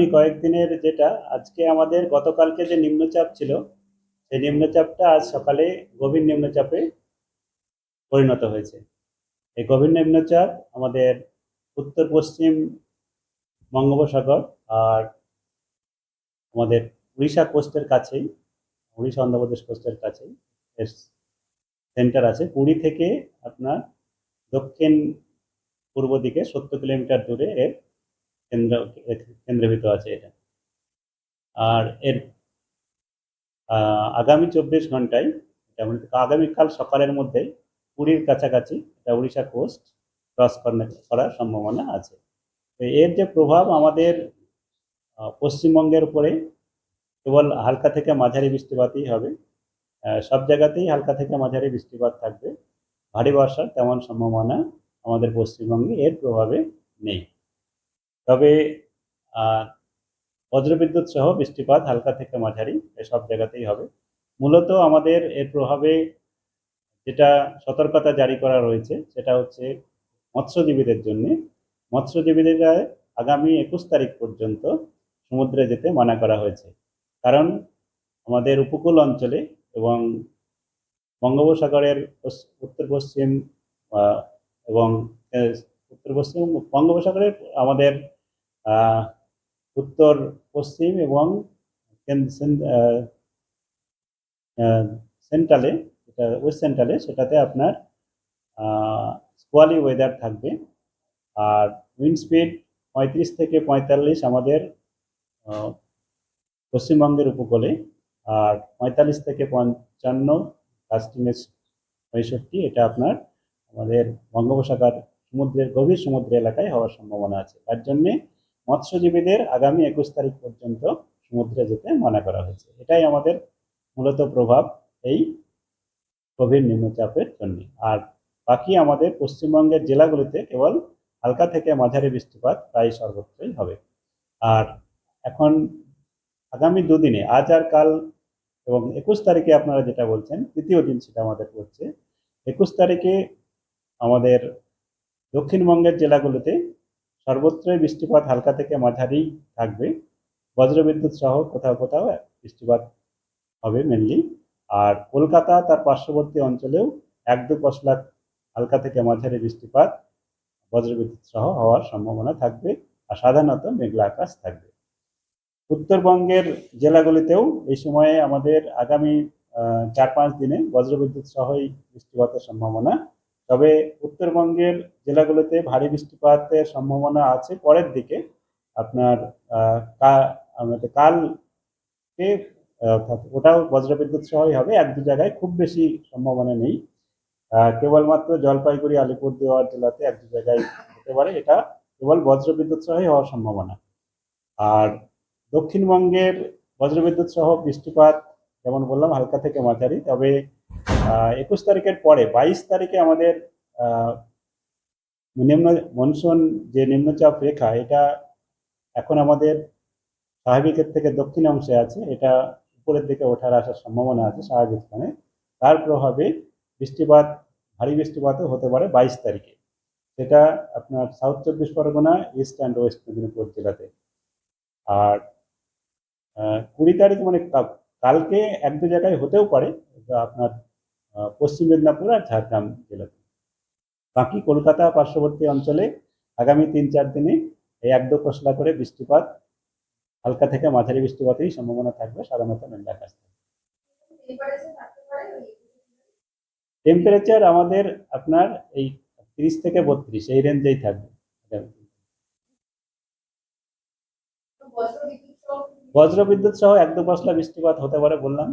আগামী কয়েকদিনের যেটা, আজকে আমাদের গতকালকে যে নিম্নচাপ ছিল, সেই নিম্নচাপটা আজ সকালে গভীর নিম্নচাপে পরিণত হয়েছে। এই গভীর নিম্নচাপ আমাদের উত্তর, পশ্চিম বঙ্গোপসাগর আর আমাদের উড়িষ্যা কোস্টের কাছেই, উড়িষ্যা অন্ধ্রপ্রদেশ কোস্টের কাছেই এর সেন্টার আছে। পুরী থেকে আপনার দক্ষিণ পূর্ব দিকে সত্তর কিলোমিটার দূরে এর কেন্দ্র, কেন্দ্রীভূত আছে এটা। আর এর আগামী চব্বিশ ঘন্টায় আগামীকাল সকালের মধ্যেই পুরীর কাছাকাছি এটা উড়িষ্যা কোস্ট ক্রস করার সম্ভাবনা আছে। এর যে প্রভাব আমাদের পশ্চিমবঙ্গের উপরে কেবল হালকা থেকে মাঝারি বৃষ্টিপাতই হবে সব জায়গাতেই হালকা থেকে মাঝারি বৃষ্টিপাত থাকবে। ভারী বর্ষার তেমন সম্ভাবনা আমাদের পশ্চিমবঙ্গে এর প্রভাবে নেই। তবে বজ্রবিদ্যুৎ সহ বৃষ্টিপাত হালকা থেকে মাঝারি সব জায়গাতেই হবে। মূলত আমাদের এর প্রভাবে যেটা সতর্কতা জারি করা রয়েছে, সেটা হচ্ছে মৎস্যজীবীদের জন্য। মৎস্যজীবীদের আগামী একুশ তারিখ পর্যন্ত সমুদ্রে যেতে মানা করা হয়েছে। কারণ আমাদের উপকূল অঞ্চলে এবং বঙ্গোপসাগরের উত্তর পশ্চিম এবং উত্তর পশ্চিম বঙ্গোপসাগরের আমাদের উত্তর, পশ্চিম এবং সেন্ট্রালে যেটা ওয়েস্ট সেন্ট্রালে সেটাতে আপনার স্কোয়ালি ওয়েদার থাকবে। আর উইন্ড স্পিড পঁয়ত্রিশ থেকে পঁয়তাল্লিশ আমাদের পশ্চিমবঙ্গের উপকূলে। আর পঁয়তাল্লিশ থেকে পঞ্চান্ন কাস্টিংয়ের পঁয়ষট্টি, এটা আপনার আমাদের বঙ্গোপসাগর সমুদ্রের গভীর সমুদ্র এলাকায় হওয়ার সম্ভাবনা আছে। তার জন্যে মৎস্যজীবীদের আগামী একুশ তারিখ পর্যন্ত সমুদ্রে যেতে মানা করা হয়েছে। এটাই আমাদের মূলত প্রভাব এই গভীর নিম্নচাপের জন্য। আর বাকি আমাদের পশ্চিমবঙ্গের জেলাগুলিতে কেবল হালকা থেকে মাঝারি বৃষ্টিপাত প্রায় সর্বত্রই হবে। আর এখন আগামী দুদিনে, আজ আর কাল এবং একুশ তারিখে আপনারা যেটা বলছেন, তৃতীয় দিন সেটা আমাদের পড়ছে। একুশ তারিখে আমাদের দক্ষিণবঙ্গের জেলাগুলোতে সর্বত্রই বৃষ্টিপাত হালকা থেকে মাঝারি থাকবে। বজ্রবিদ্যুৎ সহ কোথাও কোথাও বৃষ্টিপাত হবে মেনলি আর কলকাতা তার পার্শ্ববর্তী অঞ্চলেও এক দু পশলা হালকা থেকে মাঝারি বৃষ্টিপাত বজ্রবিদ্যুৎ সহ হওয়ার সম্ভাবনা থাকবে আর সাধারণত মেঘলা আকাশ থাকবে। উত্তরবঙ্গের জেলাগুলিতেও এই সময়ে আমাদের আগামী চার পাঁচ দিনে বজ্রবিদ্যুৎ সহই বৃষ্টিপাতের সম্ভাবনা তবে উত্তরবঙ্গের জেলাগুলোতে ভারী বৃষ্টিপাতের সম্ভাবনা আছে। পরের দিকে আপনার আহ, কা- আমাদের কালকে ওটাও বজ্রবিদ্যুৎ সহই হবে এক দু জায়গায় খুব বেশি সম্ভাবনা নেই। কেবলমাত্র জলপাইগুড়ি আলিপুরদুয়ার জেলাতে এক দু জায়গায় হতে পারে। এটা কেবল বজ্রবিদ্যুৎ সহই হওয়ার সম্ভাবনা। আর দক্ষিণবঙ্গের বজ্রবিদ্যুৎ সহ বৃষ্টিপাত যেমন বললাম হালকা থেকে মাঝারি তবে একুশ তারিখের পরে, বাইশ তারিখে আমাদের নিম্ন, মনসুন যে নিম্নচাপ রেখা, এটা এখন আমাদের স্বাভাবিকের থেকে দক্ষিণ অংশে আছে, এটা উপরের দিকে ওঠার আসার সম্ভাবনা আছে স্বাভাবিক স্থানে তার প্রভাবে বৃষ্টিপাত, ভারী বৃষ্টিপাতও হতে পারে বাইশ তারিখে। সেটা আপনার সাউথ চব্বিশ Parganas, east and west Medinipur জেলাতে। আর কুড়ি তারিখ মানে কালকে এক দু জায়গায় হতেও পারে আপনার পশ্চিম মেদিনীপুর আর ঝাড়গ্রাম জেলাতে বাকি কলকাতা পার্শ্ববর্তী অঞ্চলে আগামী তিন চার দিনে এই এক দু করে বৃষ্টিপাত, হালকা থেকে মাঝারি বৃষ্টিপাতেরই সম্ভাবনা থাকবে, সাধারণত মেঘলা আকাশ টেম্পারেচার আমাদের আপনার এই তিরিশ থেকে বত্রিশ, এই রেঞ্জেই থাকবে। বজ্র বিদ্যুৎ সহ এক দু পশলা বৃষ্টিপাত হতে পারে বললাম।